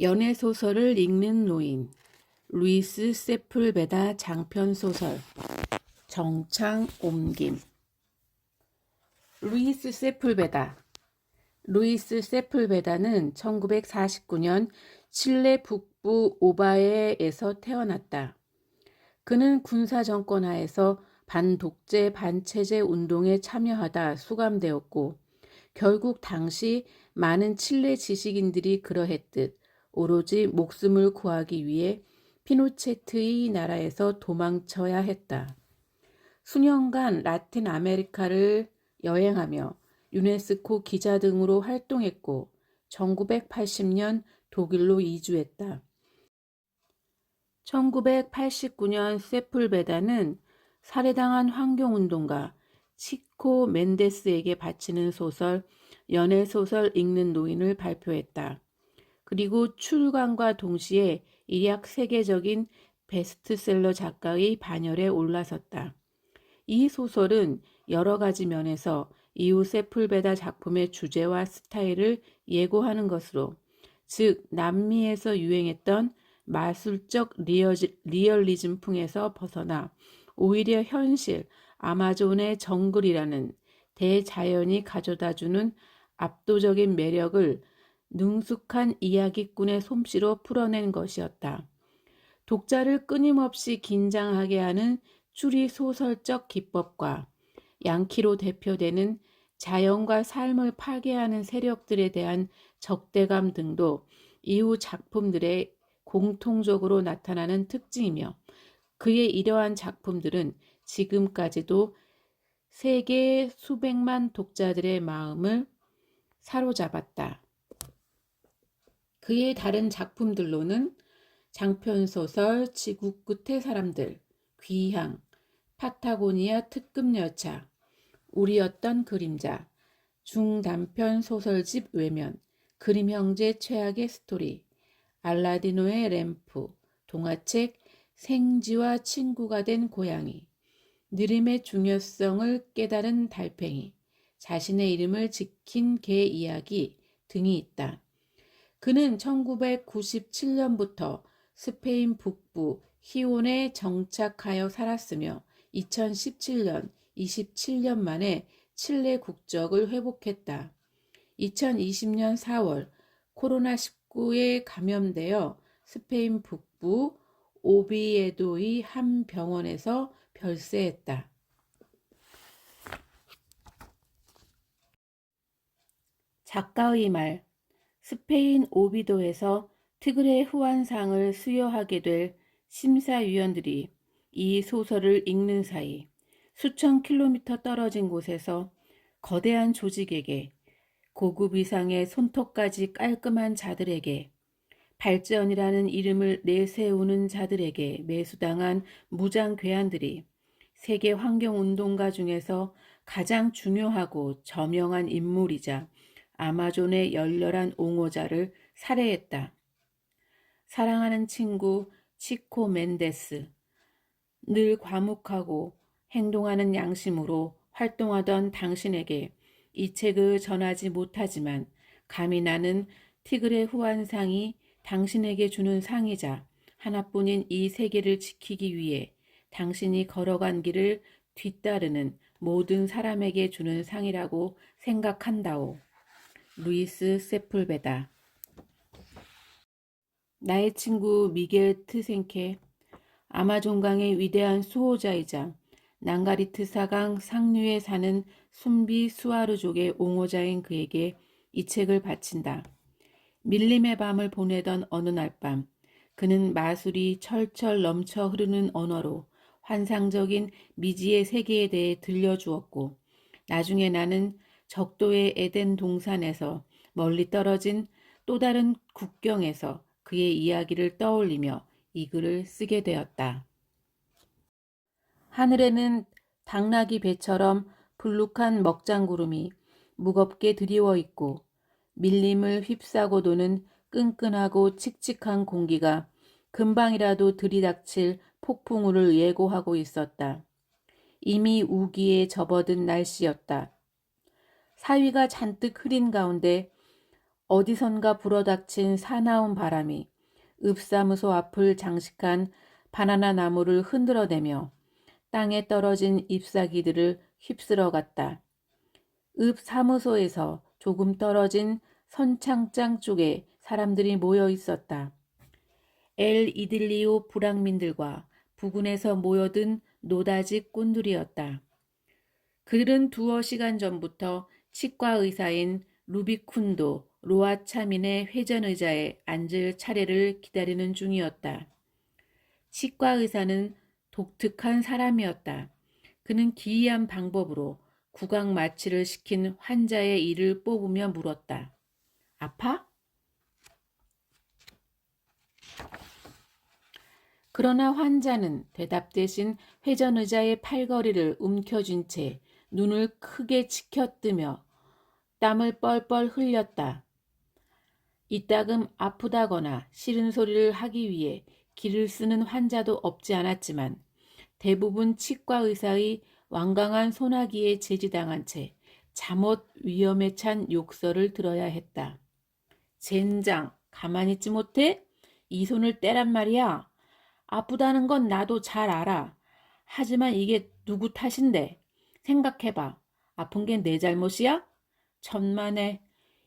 연애 소설을 읽는 노인 루이스 세풀베다 장편 소설 정창 옮김 루이스 세풀베다 루이스 세풀베다는 1949년 칠레 북부 오바에에서 태어났다. 그는 군사 정권 하에서 반독재 반체제 운동에 참여하다 수감되었고 결국 당시 많은 칠레 지식인들이 그러했듯 오로지 목숨을 구하기 위해 피노체트의 나라에서 도망쳐야 했다. 수년간 라틴 아메리카를 여행하며 유네스코 기자 등으로 활동했고 1980년 독일로 이주했다. 1989년 세풀베다는 살해당한 환경운동가 치코 멘데스에게 바치는 소설 연애 소설 읽는 노인을 발표했다. 그리고 출간과 동시에 일약 세계적인 베스트셀러 작가의 반열에 올라섰다. 이 소설은 여러 가지 면에서 이후 세풀베다 작품의 주제와 스타일을 예고하는 것으로, 즉 남미에서 유행했던 마술적 리얼리즘풍에서 벗어나 오히려 현실 아마존의 정글이라는 대자연이 가져다주는 압도적인 매력을 능숙한 이야기꾼의 솜씨로 풀어낸 것이었다. 독자를 끊임없이 긴장하게 하는 추리 소설적 기법과 양키로 대표되는 자연과 삶을 파괴하는 세력들에 대한 적대감 등도 이후 작품들의 공통적으로 나타나는 특징이며 그의 이러한 작품들은 지금까지도 세계 수백만 독자들의 마음을 사로잡았다. 그의 다른 작품들로는 장편소설 지구 끝의 사람들, 귀향, 파타고니아 특급 열차, 우리였던 그림자, 중단편 소설집 외면, 그림 형제 최악의 스토리, 알라디노의 램프, 동화책 생지와 친구가 된 고양이, 느림의 중요성을 깨달은 달팽이, 자신의 이름을 지킨 개 이야기 등이 있다. 그는 1997년부터 스페인 북부 히온에 정착하여 살았으며 2017년 27년 만에 칠레 국적을 회복했다. 2020년 4월 코로나19에 감염되어 스페인 북부 오비에도의 한 병원에서 별세했다. 작가의 말 스페인 오비도에서 티그레 후한상을 수여하게 될 심사위원들이 이 소설을 읽는 사이 수천 킬로미터 떨어진 곳에서 거대한 조직에게 고급 이상의 손톱까지 깔끔한 자들에게 발전이라는 이름을 내세우는 자들에게 매수당한 무장 괴한들이 세계 환경 운동가 중에서 가장 중요하고 저명한 인물이자 아마존의 열렬한 옹호자를 살해했다. 사랑하는 친구 치코 멘데스. 늘 과묵하고 행동하는 양심으로 활동하던 당신에게 이 책을 전하지 못하지만 감히 나는 티그레 후한상이 당신에게 주는 상이자 하나뿐인 이 세계를 지키기 위해 당신이 걸어간 길을 뒤따르는 모든 사람에게 주는 상이라고 생각한다오. 루이스 세풀베다 나의 친구 미겔 트생케 아마존강의 위대한 수호자이자 난가리트 사강 상류에 사는 순비 수아르족의 옹호자인 그에게 이 책을 바친다. 밀림의 밤을 보내던 어느 날 밤, 그는 마술이 철철 넘쳐 흐르는 언어로 환상적인 미지의 세계에 대해 들려주었고, 나중에 나는 적도의 에덴 동산에서 멀리 떨어진 또 다른 국경에서 그의 이야기를 떠올리며 이 글을 쓰게 되었다. 하늘에는 당나귀 배처럼 불룩한 먹장구름이 무겁게 드리워 있고 밀림을 휩싸고 도는 끈끈하고 칙칙한 공기가 금방이라도 들이닥칠 폭풍우를 예고하고 있었다. 이미 우기에 접어든 날씨였다. 사위가 잔뜩 흐린 가운데 어디선가 불어닥친 사나운 바람이 읍사무소 앞을 장식한 바나나 나무를 흔들어대며 땅에 떨어진 잎사귀들을 휩쓸어 갔다. 읍 사무소에서 조금 떨어진 선창장 쪽에 사람들이 모여 있었다. 엘 이들리오 불황민들과 부근에서 모여든 노다지 꾼들이었다. 그들은 두어 시간 전부터 치과 의사인 루비쿤도 로아 차민의 회전 의자에 앉을 차례를 기다리는 중이었다. 치과 의사는 독특한 사람이었다. 그는 기이한 방법으로 구강 마취를 시킨 환자의 이를 뽑으며 물었다. 아파? 그러나 환자는 대답 대신 회전 의자의 팔걸이를 움켜쥔 채 눈을 크게 치켜뜨며 땀을 뻘뻘 흘렸다. 이따금 아프다거나 싫은 소리를 하기 위해 기를 쓰는 환자도 없지 않았지만 대부분 치과 의사의 완강한 소나기에 제지당한 채 잠옷 위험에 찬 욕설을 들어야 했다. 젠장, 가만히 있지 못해? 이 손을 떼란 말이야. 아프다는 건 나도 잘 알아. 하지만 이게 누구 탓인데? 생각해봐. 아픈 게 내 잘못이야? 천만에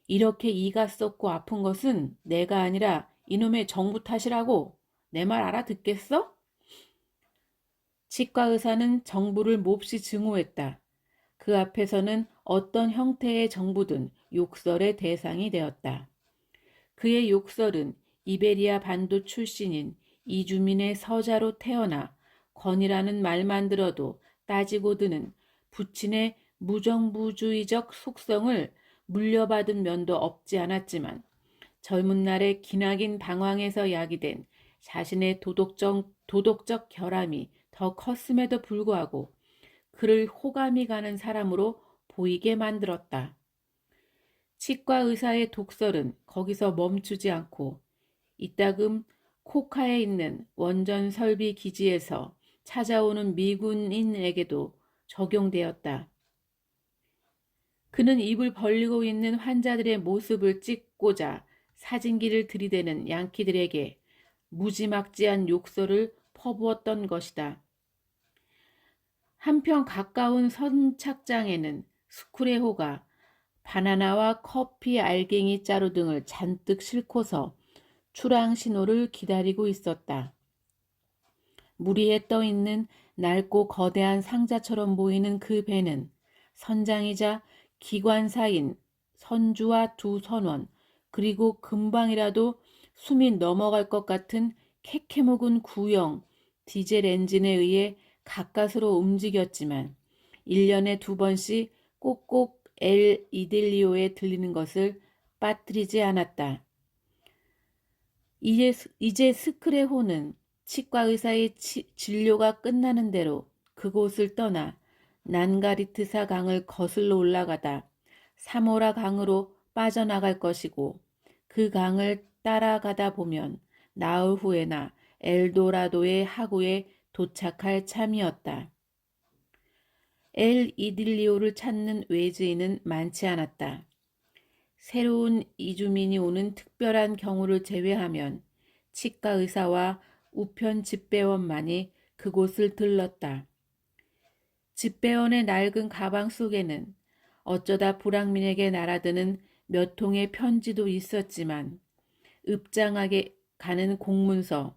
이렇게 이가 썩고 아픈 것은 내가 아니라 이놈의 정부 탓이라고. 내 말 알아듣겠어? 치과 의사는 정부를 몹시 증오했다. 그 앞에서는 어떤 형태의 정부든 욕설의 대상이 되었다. 그의 욕설은 이베리아 반도 출신인 이주민의 서자로 태어나 건이라는 말만 들어도 따지고 드는 부친의 무정부주의적 속성을 물려받은 면도 없지 않았지만 젊은 날에 기나긴 방황에서 야기된 자신의 도덕적, 도덕적 결함이 더 컸음에도 불구하고 그를 호감이 가는 사람으로 보이게 만들었다. 치과 의사의 독설은 거기서 멈추지 않고 이따금 코카에 있는 원전 설비 기지에서 찾아오는 미군인에게도 적용되었다. 그는 입을 벌리고 있는 환자들의 모습을 찍고자 사진기를 들이대는 양키들에게 무지막지한 욕설을 퍼부었던 것이다. 한편 가까운 선착장에는 스쿠레호가 바나나와 커피 알갱이 자루 등을 잔뜩 싣고서 출항 신호를 기다리고 있었다. 물 위에 떠 있는 낡고 거대한 상자처럼 보이는 그 배는 선장이자 기관사인 선주와 두 선원 그리고 금방이라도 숨이 넘어갈 것 같은 캐캐묵은 구형 디젤 엔진에 의해 가까스로 움직였지만 1년에 두 번씩 꼭꼭 엘 이델리오에 들리는 것을 빠뜨리지 않았다. 이제, 이제 스크레호는 치과 의사의 치, 진료가 끝나는 대로 그곳을 떠나 난가리트사 강을 거슬러 올라가다 사모라 강으로 빠져나갈 것이고 그 강을 따라가다 보면 나흘 후에나 엘도라도의 하구에 도착할 참이었다. 엘 이딜리오를 찾는 외지인은 많지 않았다. 새로운 이주민이 오는 특별한 경우를 제외하면 치과 의사와 우편 집배원만이 그곳을 들렀다. 집배원의 낡은 가방 속에는 어쩌다 불황민에게 날아드는 몇 통의 편지도 있었지만 읍장하게 가는 공문서,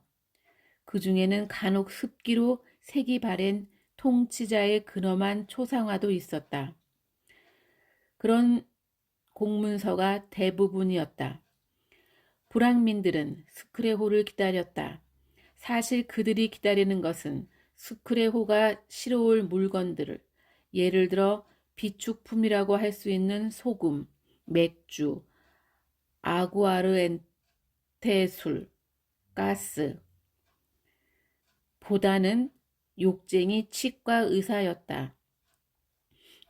그 중에는 간혹 습기로 색이 바랜 통치자의 근엄한 초상화도 있었다. 그런 공문서가 대부분이었다. 불황민들은 스크레호를 기다렸다. 사실 그들이 기다리는 것은 스크레호가 실어올 물건들을 예를 들어 비축품이라고 할 수 있는 소금, 맥주, 아구아르엔테술, 가스 보다는 욕쟁이 치과 의사였다.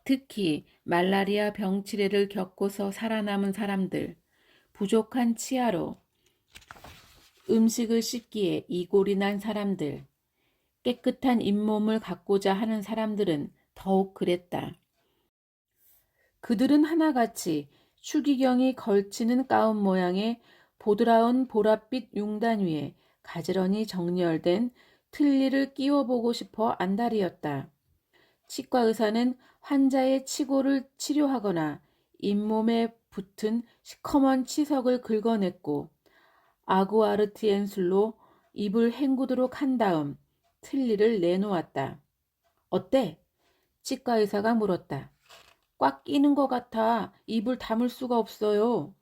특히 말라리아 병치레를 겪고서 살아남은 사람들, 부족한 치아로 음식을 씻기에 이골이 난 사람들, 깨끗한 잇몸을 갖고자 하는 사람들은 더욱 그랬다. 그들은 하나같이 추기경이 걸치는 가운 모양의 보드라운 보랏빛 융단 위에 가지런히 정렬된 틀니를 끼워보고 싶어 안달이었다. 치과 의사는 환자의 치고를 치료하거나 잇몸에 붙은 시커먼 치석을 긁어냈고 아구아르티엔술로 입을 헹구도록 한 다음 틀니를 내놓았다. 어때? 치과 의사가 물었다. 꽉 끼는 것 같아 입을 다물 수가 없어요.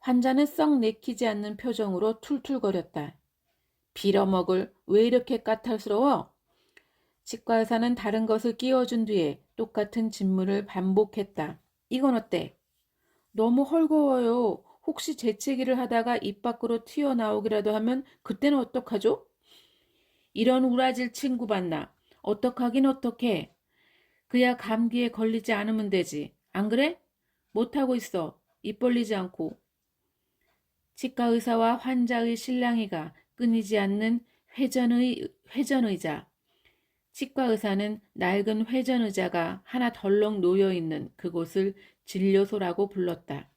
환자는 썩 내키지 않는 표정으로 툴툴거렸다. 빌어먹을 왜 이렇게 까탈스러워? 치과 의사는 다른 것을 끼워준 뒤에 똑같은 질문을 반복했다. 이건 어때? 너무 헐거워요. 혹시 재채기를 하다가 입 밖으로 튀어나오기라도 하면 그때는 어떡하죠? 이런 우라질 친구 봤나? 어떡하긴 어떡해. 그야 감기에 걸리지 않으면 되지. 안 그래? 못하고 있어. 입 벌리지 않고. 치과 의사와 환자의 실랑이가 끊이지 않는 회전의, 회전의자. 치과 의사는 낡은 회전의자가 하나 덜렁 놓여 있는 그곳을 진료소라고 불렀다.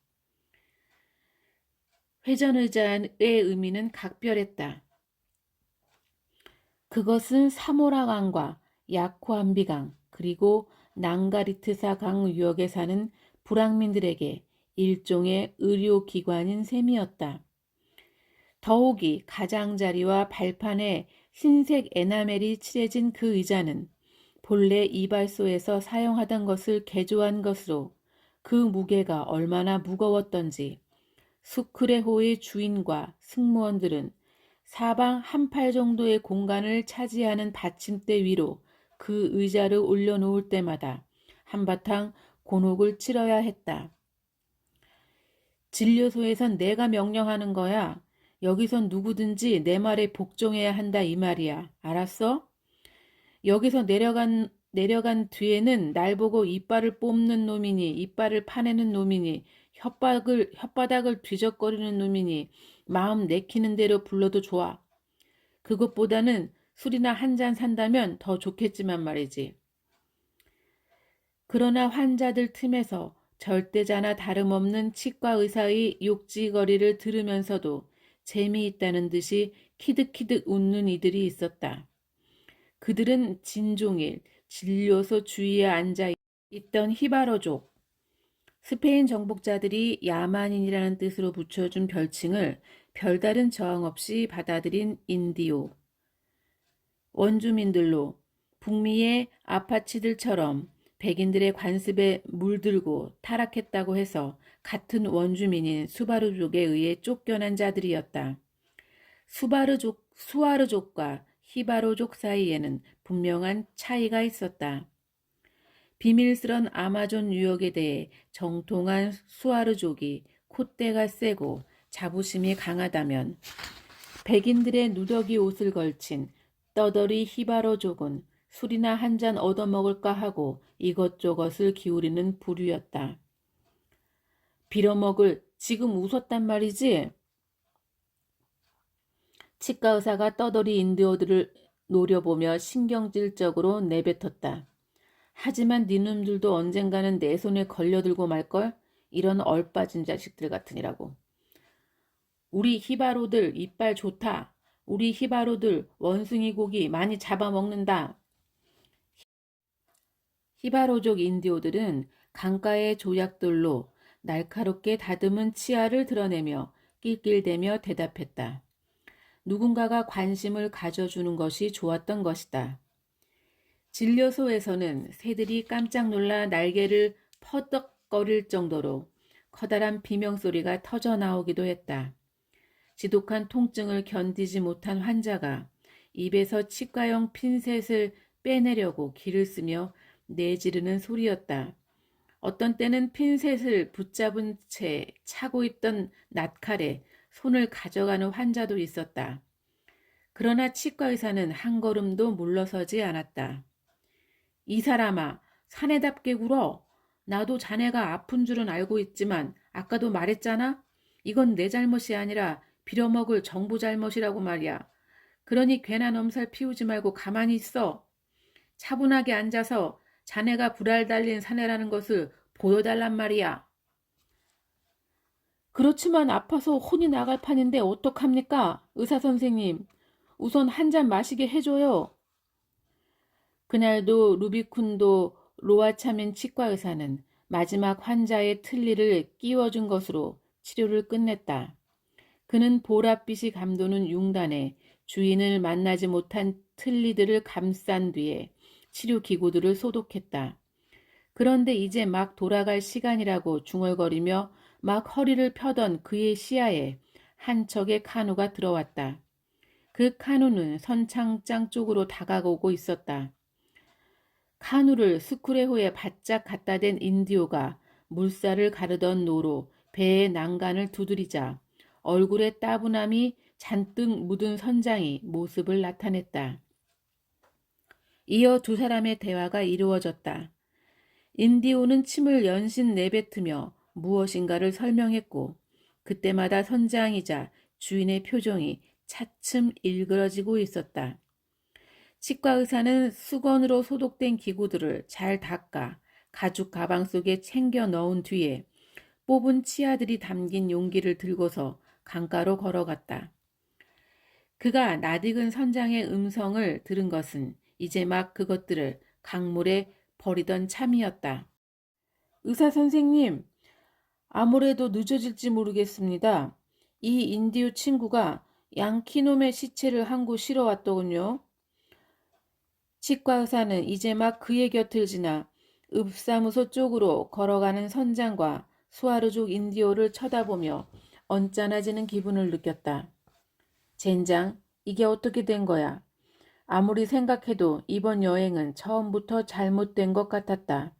회전의자의 의미는 각별했다. 그것은 사모라 강과 야코암비 강 그리고 낭가리트사 강 유역에 사는 불황민들에게 일종의 의료기관인 셈이었다. 더욱이 가장자리와 발판에 흰색 에나멜이 칠해진 그 의자는 본래 이발소에서 사용하던 것을 개조한 것으로 그 무게가 얼마나 무거웠던지 수크레호의 주인과 승무원들은 사방 한 팔 정도의 공간을 차지하는 받침대 위로 그 의자를 올려놓을 때마다 한바탕 곤혹을 치러야 했다. 진료소에선 내가 명령하는 거야. 여기선 누구든지 내 말에 복종해야 한다 이 말이야. 알았어? 여기서 내려간 내려간 뒤에는 날 보고 이빨을 뽑는 놈이니 이빨을 파내는 놈이니 혓바닥을 혓바닥을 뒤적거리는 놈이니 마음 내키는 대로 불러도 좋아. 그것보다는 술이나 한 잔 산다면 더 좋겠지만 말이지. 그러나 환자들 틈에서 절대자나 다름없는 치과 의사의 욕지거리를 들으면서도 재미있다는 듯이 키득키득 웃는 이들이 있었다. 그들은 진종일 진료소 주위에 앉아 있던 히바로족, 스페인 정복자들이 야만인이라는 뜻으로 붙여준 별칭을 별다른 저항 없이 받아들인 인디오, 원주민들로 북미의 아파치들처럼 백인들의 관습에 물들고 타락했다고 해서 같은 원주민인 수바르족에 의해 쫓겨난 자들이었다. 수바르족, 수아르족과 히바로족 사이에는 분명한 차이가 있었다. 비밀스런 아마존 유역에 대해 정통한 수아르족이 콧대가 세고 자부심이 강하다면 백인들의 누더기 옷을 걸친 떠더리 히바로족은 술이나 한 잔 얻어먹을까 하고 이것저것을 기울이는 부류였다. 빌어먹을 지금 웃었단 말이지? 치과 의사가 떠더리 인디오들을 노려보며 신경질적으로 내뱉었다. 하지만 니놈들도 언젠가는 내 손에 걸려들고 말걸? 이런 얼빠진 자식들 같으니라고. 우리 히바로들 이빨 좋다. 우리 히바로들 원숭이 고기 많이 잡아먹는다. 히바로족 인디오들은 강가의 조약돌로 날카롭게 다듬은 치아를 드러내며 낄낄대며 대답했다. 누군가가 관심을 가져주는 것이 좋았던 것이다. 진료소에서는 새들이 깜짝 놀라 날개를 퍼덕거릴 정도로 커다란 비명소리가 터져 나오기도 했다. 지독한 통증을 견디지 못한 환자가 입에서 치과용 핀셋을 빼내려고 기를 쓰며 내지르는 소리였다. 어떤 때는 핀셋을 붙잡은 채 차고 있던 낫칼에 손을 가져가는 환자도 있었다. 그러나 치과 의사는 한 걸음도 물러서지 않았다. 이 사람아, 사내답게 굴어. 나도 자네가 아픈 줄은 알고 있지만 아까도 말했잖아. 이건 내 잘못이 아니라 빌어먹을 정부 잘못이라고 말이야. 그러니 괜한 엄살 피우지 말고 가만히 있어. 차분하게 앉아서 자네가 불알 달린 사내라는 것을 보여달란 말이야. 그렇지만 아파서 혼이 나갈 판인데 어떡합니까? 의사 선생님, 우선 한 잔 마시게 해줘요. 그날도 루비쿤도 로아차민 치과 의사는 마지막 환자의 틀니를 끼워준 것으로 치료를 끝냈다. 그는 보랏빛이 감도는 융단에 주인을 만나지 못한 틀니들을 감싼 뒤에 치료 기구들을 소독했다. 그런데 이제 막 돌아갈 시간이라고 중얼거리며 막 허리를 펴던 그의 시야에 한 척의 카누가 들어왔다. 그 카누는 선창장 쪽으로 다가오고 있었다. 카누를 스쿠레호에 바짝 갖다 댄 인디오가 물살을 가르던 노로 배의 난간을 두드리자 얼굴에 따분함이 잔뜩 묻은 선장이 모습을 나타냈다. 이어 두 사람의 대화가 이루어졌다. 인디오는 침을 연신 내뱉으며 무엇인가를 설명했고 그때마다 선장이자 주인의 표정이 차츰 일그러지고 있었다. 치과 의사는 수건으로 소독된 기구들을 잘 닦아 가죽 가방 속에 챙겨 넣은 뒤에 뽑은 치아들이 담긴 용기를 들고서 강가로 걸어갔다. 그가 낯익은 선장의 음성을 들은 것은 이제 막 그것들을 강물에 버리던 참이었다. 의사 선생님, 아무래도 늦어질지 모르겠습니다. 이 인디오 친구가 양키놈의 시체를 한 곳 실어 왔더군요. 치과 의사는 이제 막 그의 곁을 지나 읍사무소 쪽으로 걸어가는 선장과 수아르족 인디오를 쳐다보며 언짢아지는 기분을 느꼈다. 젠장, 이게 어떻게 된 거야? 아무리 생각해도 이번 여행은 처음부터 잘못된 것 같았다.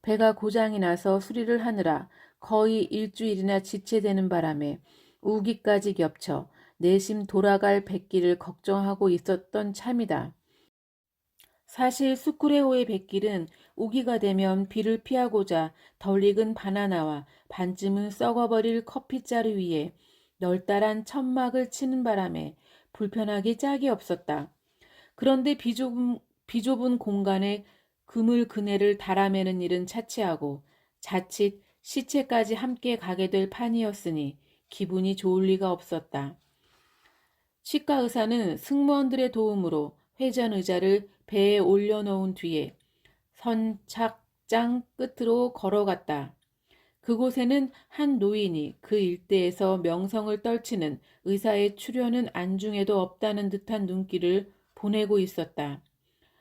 배가 고장이 나서 수리를 하느라 거의 일주일이나 지체되는 바람에 우기까지 겹쳐 내심 돌아갈 백기를 걱정하고 있었던 참이다. 사실 수쿠레호의 백길은 우기가 되면 비를 피하고자 덜 익은 바나나와 반쯤은 썩어버릴 커피자루 위에 널따란 천막을 치는 바람에 불편하기 짝이 없었다. 그런데 비좁은, 비좁은 공간에 그물 그네를 달아매는 일은 차치하고 자칫 시체까지 함께 가게 될 판이었으니 기분이 좋을 리가 없었다. 치과 의사는 승무원들의 도움으로 회전 의자를 배에 올려놓은 뒤에 선착장 끝으로 걸어갔다. 그곳에는 한 노인이 그 일대에서 명성을 떨치는 의사의 출연은 안중에도 없다는 듯한 눈길을 보내고 있었다.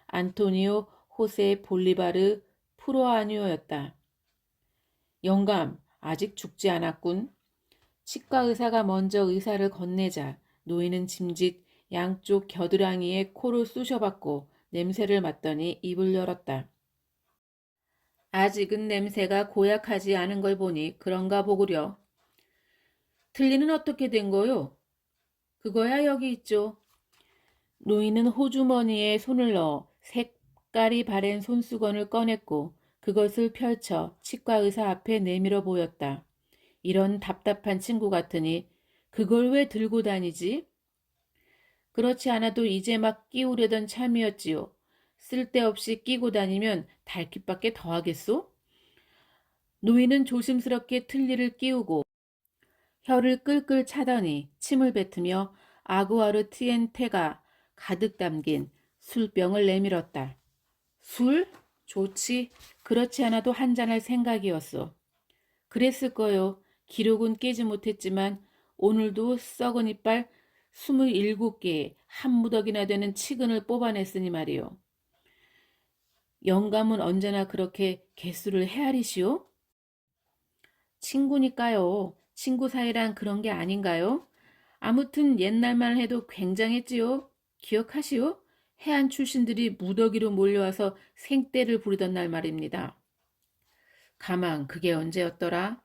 안토니오 호세 볼리바르 프로아뉴였다. 영감, 아직 죽지 않았군. 치과 의사가 먼저 의사를 건네자 노인은 짐짓 양쪽 겨드랑이에 코를 쑤셔봤고 냄새를 맡더니 입을 열었다. 아직은 냄새가 고약하지 않은 걸 보니 그런가 보구려. 틀리는 어떻게 된 거요? 그거야 여기 있죠. 노인은 호주머니에 손을 넣어 색깔이 바랜 손수건을 꺼냈고 그것을 펼쳐 치과 의사 앞에 내밀어 보였다. 이런 답답한 친구 같으니 그걸 왜 들고 다니지? 그렇지 않아도 이제 막 끼우려던 참이었지요. 쓸데없이 끼고 다니면 달깃밖에 더하겠소? 노인은 조심스럽게 틀니를 끼우고 혀를 끌끌 차더니 침을 뱉으며 아구아르 티엔테가 가득 담긴 술병을 내밀었다. 술? 좋지. 그렇지 않아도 한 잔 할 생각이었어. 그랬을 거요. 기록은 깨지 못했지만 오늘도 썩은 이빨 27개에 한 무더기나 되는 치근을 뽑아냈으니 말이요. 영감은 언제나 그렇게 개수를 헤아리시오? 친구니까요. 친구 사이란 그런 게 아닌가요? 아무튼 옛날만 해도 굉장했지요. 기억하시오? 해안 출신들이 무더기로 몰려와서 생떼를 부리던 날 말입니다. 가만, 그게 언제였더라?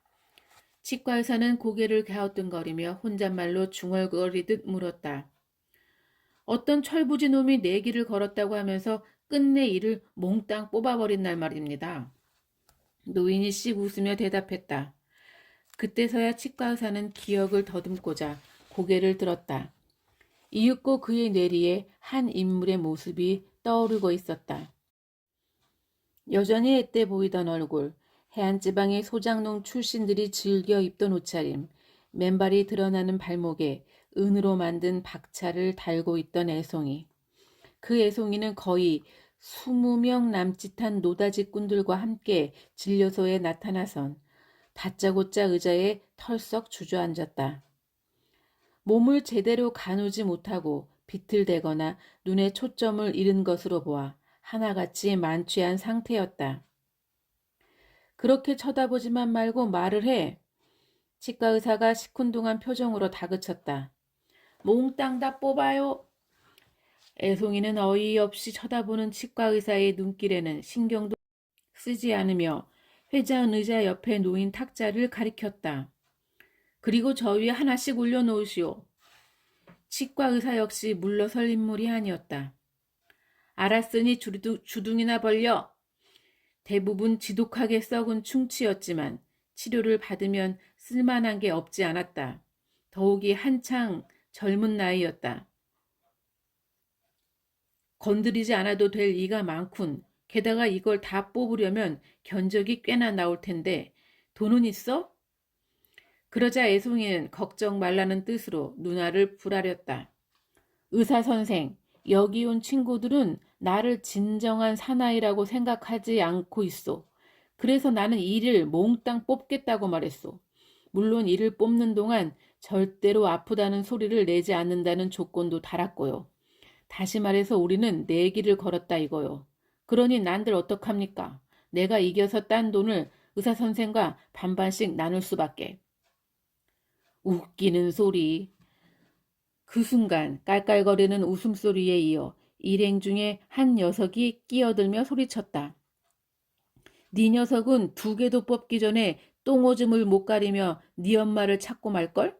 치과 의사는 고개를 갸우뚱거리며 혼잣말로 중얼거리듯 물었다. 어떤 철부지 놈이 내기를 걸었다고 하면서 끝내 이를 몽땅 뽑아버린 날 말입니다. 노인이 씩 웃으며 대답했다. 그때서야 치과 의사는 기억을 더듬고자 고개를 들었다. 이윽고 그의 내리에 한 인물의 모습이 떠오르고 있었다. 여전히 앳돼 보이던 얼굴, 해안지방의 소장농 출신들이 즐겨 입던 옷차림, 맨발이 드러나는 발목에 은으로 만든 박차를 달고 있던 애송이. 그 애송이는 거의 20명 남짓한 노다지꾼들과 함께 진료소에 나타나선 다짜고짜 의자에 털썩 주저앉았다. 몸을 제대로 가누지 못하고 비틀대거나 눈에 초점을 잃은 것으로 보아 하나같이 만취한 상태였다. 그렇게 쳐다보지만 말고 말을 해. 치과 의사가 시큰둥한 표정으로 다그쳤다. 몽땅 다 뽑아요. 애송이는 어이없이 쳐다보는 치과 의사의 눈길에는 신경도 쓰지 않으며 회전 의자 옆에 놓인 탁자를 가리켰다. 그리고 저 위에 하나씩 올려놓으시오. 치과 의사 역시 물러설 인물이 아니었다. 알았으니 주둥, 주둥이나 벌려. 대부분 지독하게 썩은 충치였지만 치료를 받으면 쓸만한 게 없지 않았다. 더욱이 한창 젊은 나이였다. 건드리지 않아도 될 이가 많군. 게다가 이걸 다 뽑으려면 견적이 꽤나 나올 텐데 돈은 있어? 그러자 애송이는 걱정 말라는 뜻으로 누나를 불아렸다. 의사 선생, 여기 온 친구들은 나를 진정한 사나이라고 생각하지 않고 있어. 그래서 나는 이를 몽땅 뽑겠다고 말했어. 물론 이를 뽑는 동안 절대로 아프다는 소리를 내지 않는다는 조건도 달았고요. 다시 말해서 우리는 내기를 걸었다 이거요. 그러니 난들 어떡합니까? 내가 이겨서 딴 돈을 의사 선생과 반반씩 나눌 수밖에. 웃기는 소리. 그 순간 깔깔거리는 웃음소리에 이어 일행 중에 한 녀석이 끼어들며 소리쳤다. 네 녀석은 두 개도 뽑기 전에 똥오줌을 못 가리며 네 엄마를 찾고 말걸?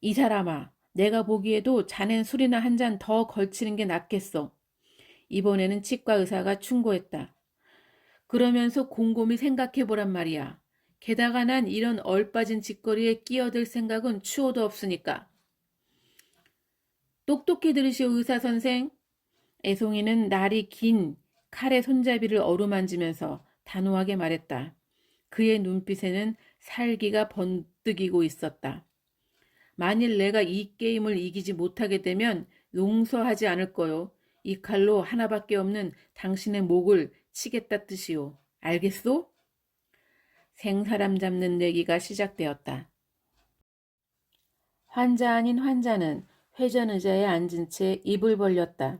이 사람아, 내가 보기에도 자넨 술이나 한 잔 더 걸치는 게 낫겠어. 이번에는 치과 의사가 충고했다. 그러면서 곰곰이 생각해 보란 말이야. 게다가 난 이런 얼빠진 짓거리에 끼어들 생각은 추호도 없으니까. 똑똑히 들으시오, 의사 선생. 애송이는 날이 긴 칼의 손잡이를 어루만지면서 단호하게 말했다. 그의 눈빛에는 살기가 번뜩이고 있었다. 만일 내가 이 게임을 이기지 못하게 되면 용서하지 않을 거요. 이 칼로 하나밖에 없는 당신의 목을 치겠다 뜻이오. 알겠소? 생사람 잡는 내기가 시작되었다. 환자 아닌 환자는 회전 의자에 앉은 채 입을 벌렸다.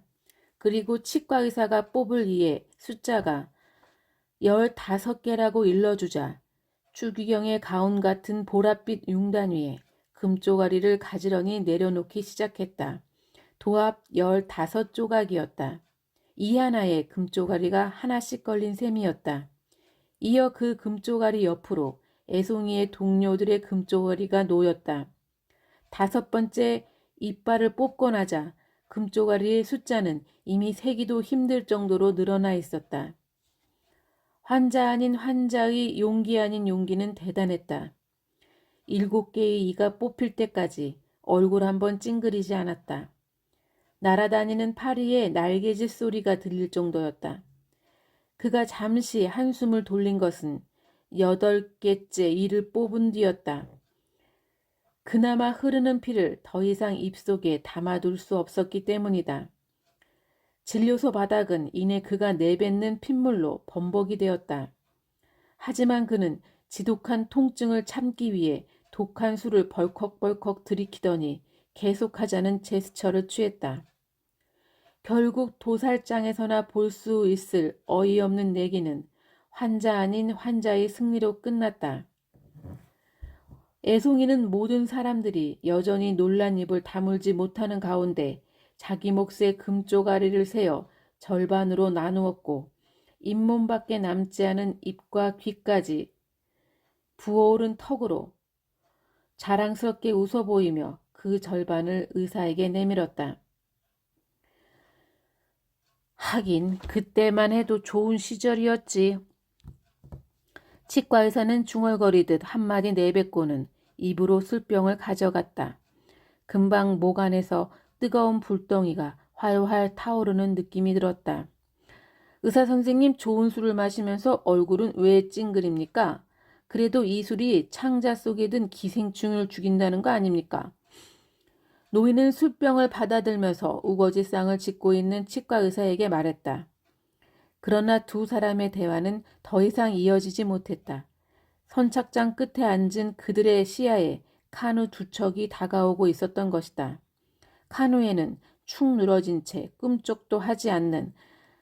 그리고 치과 의사가 뽑을 이에 숫자가 15개라고 일러주자 추기경의 가운 같은 보랏빛 융단 위에 금조가리를 가지런히 내려놓기 시작했다. 도합 15조각이었다. 이 하나에 금조가리가 하나씩 걸린 셈이었다. 이어 그 금조가리 옆으로 애송이의 동료들의 금조가리가 놓였다. 다섯 번째 이빨을 뽑고 나자 금조가리의 숫자는 이미 세기도 힘들 정도로 늘어나 있었다. 환자 아닌 환자의 용기 아닌 용기는 대단했다. 일곱 개의 이가 뽑힐 때까지 얼굴 한번 찡그리지 않았다. 날아다니는 파리의 날개짓 소리가 들릴 정도였다. 그가 잠시 한숨을 돌린 것은 여덟 개째 이를 뽑은 뒤였다. 그나마 흐르는 피를 더 이상 입속에 담아둘 수 없었기 때문이다. 진료소 바닥은 이내 그가 내뱉는 핏물로 범벅이 되었다. 하지만 그는 지독한 통증을 참기 위해 독한 술을 벌컥벌컥 들이키더니 계속하자는 제스처를 취했다. 결국 도살장에서나 볼 수 있을 어이없는 내기는 환자 아닌 환자의 승리로 끝났다. 애송이는 모든 사람들이 여전히 놀란 입을 다물지 못하는 가운데 자기 몫의 금조가리를 세어 절반으로 나누었고 잇몸밖에 남지 않은 입과 귀까지 부어오른 턱으로 자랑스럽게 웃어 보이며 그 절반을 의사에게 내밀었다. 하긴 그때만 해도 좋은 시절이었지. 치과 의사는 중얼거리듯 한마디 내뱉고는 입으로 술병을 가져갔다. 금방 목 안에서 뜨거운 불덩이가 활활 타오르는 느낌이 들었다. 의사 선생님 좋은 술을 마시면서 얼굴은 왜 찡그립니까? 그래도 이 술이 창자 속에 든 기생충을 죽인다는 거 아닙니까? 노인은 술병을 받아들면서 우거지상을 짚고 있는 치과 의사에게 말했다. 그러나 두 사람의 대화는 더 이상 이어지지 못했다. 선착장 끝에 앉은 그들의 시야에 카누 두 척이 다가오고 있었던 것이다. 카누에는 축 늘어진 채 꿈쩍도 하지 않는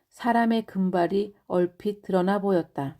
사람의 금발이 얼핏 드러나 보였다.